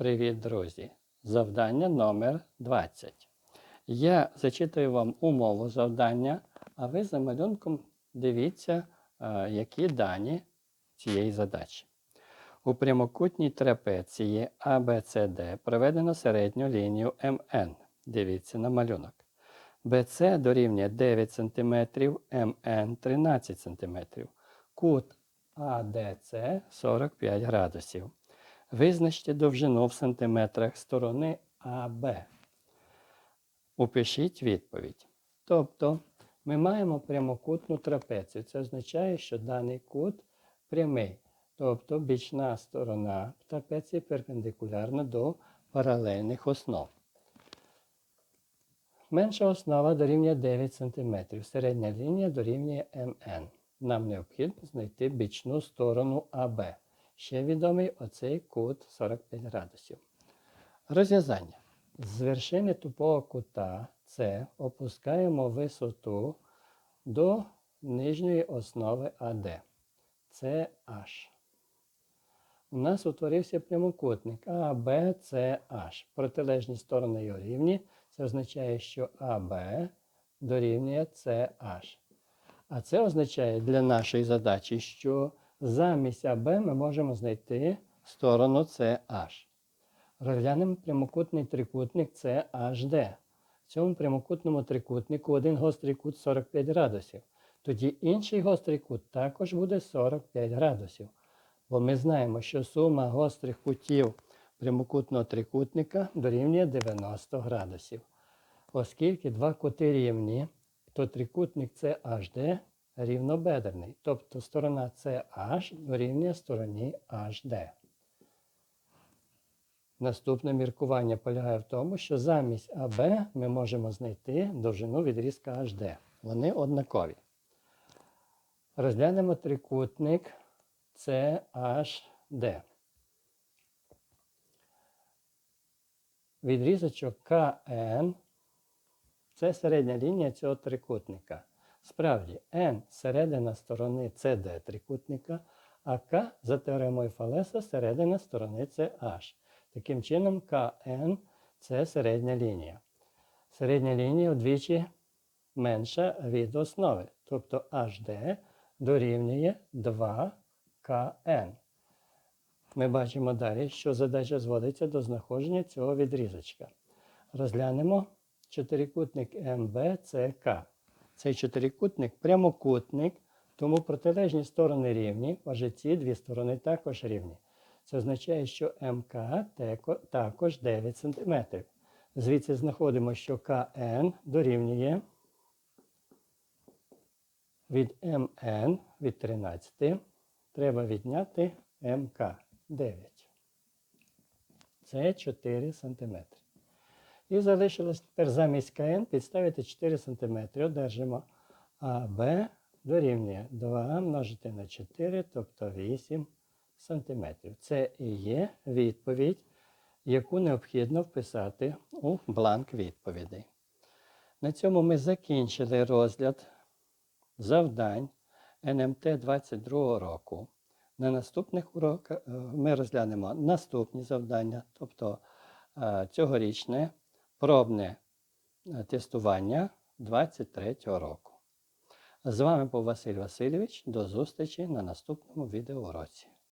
Привіт, друзі! Завдання номер 20. Я зачитую вам умову завдання, а ви за малюнком дивіться, е, які дані цієї задачі. У прямокутній трапеції ABCD проведено середню лінію МН. Дивіться на малюнок. BC дорівнює 9 см, МН 13 см. Кут ADC 45 градусів. Визначте довжину в сантиметрах сторони АБ. Упишіть відповідь. Тобто ми маємо прямокутну трапецію. Це означає, що даний кут прямий. Тобто бічна сторона трапеції перпендикулярна до паралельних основ. Менша основа дорівнює 9 см. Середня лінія дорівнює МН. Нам необхідно знайти бічну сторону АБ. Ще відомий оцей кут 45 градусів. Розв'язання. З вершини тупого кута С опускаємо висоту до нижньої основи АД. Це H. У нас утворився прямокутник ABCH. Протилежні сторони його рівні. Це означає, що АБ дорівнює CH. А це означає для нашої задачі, що замість АБ ми можемо знайти сторону CH. Розглянемо прямокутний трикутник CHD. В цьому прямокутному трикутнику один гострий кут 45 градусів. Тоді інший гострий кут також буде 45 градусів. Бо ми знаємо, що сума гострих кутів прямокутного трикутника дорівнює 90 градусів. Оскільки два кути рівні, то трикутник CHD рівнобедерний. Тобто сторона CH дорівнює стороні HD. Наступне міркування полягає в тому, що замість АБ ми можемо знайти довжину відрізка HD. Вони однакові. Розглянемо трикутник CHD. Відрізочок КН це середня лінія цього трикутника. Справді, N середина сторони CD трикутника, а К за теоремою Фалеса середина сторони CH. Таким чином, КН це середня лінія. Середня лінія вдвічі менша від основи. Тобто HD дорівнює 2КН. Ми бачимо далі, що задача зводиться до знаходження цього відрізочка. Розглянемо чотирикутник МБЦК. Цей чотирикутник прямокутник, тому протилежні сторони рівні, отже, ці дві сторони також рівні. Це означає, що МК також 9 см. Звідси знаходимо, що КН дорівнює від МН від 13. Треба відняти МК 9. Це 4 см. І залишилось тепер замість КН підставити 4 см. Одержимо АБ дорівнює 2 множити на 4, тобто 8 см. Це і є відповідь, яку необхідно вписати у бланк відповідей. На цьому ми закінчили розгляд завдань НМТ 22 року. На наступних уроках е, ми розглянемо наступні завдання, тобто е, цьогорічне пробне е, тестування 2023 року. З вами був Василь Васильович. До зустрічі на наступному відеоуроці.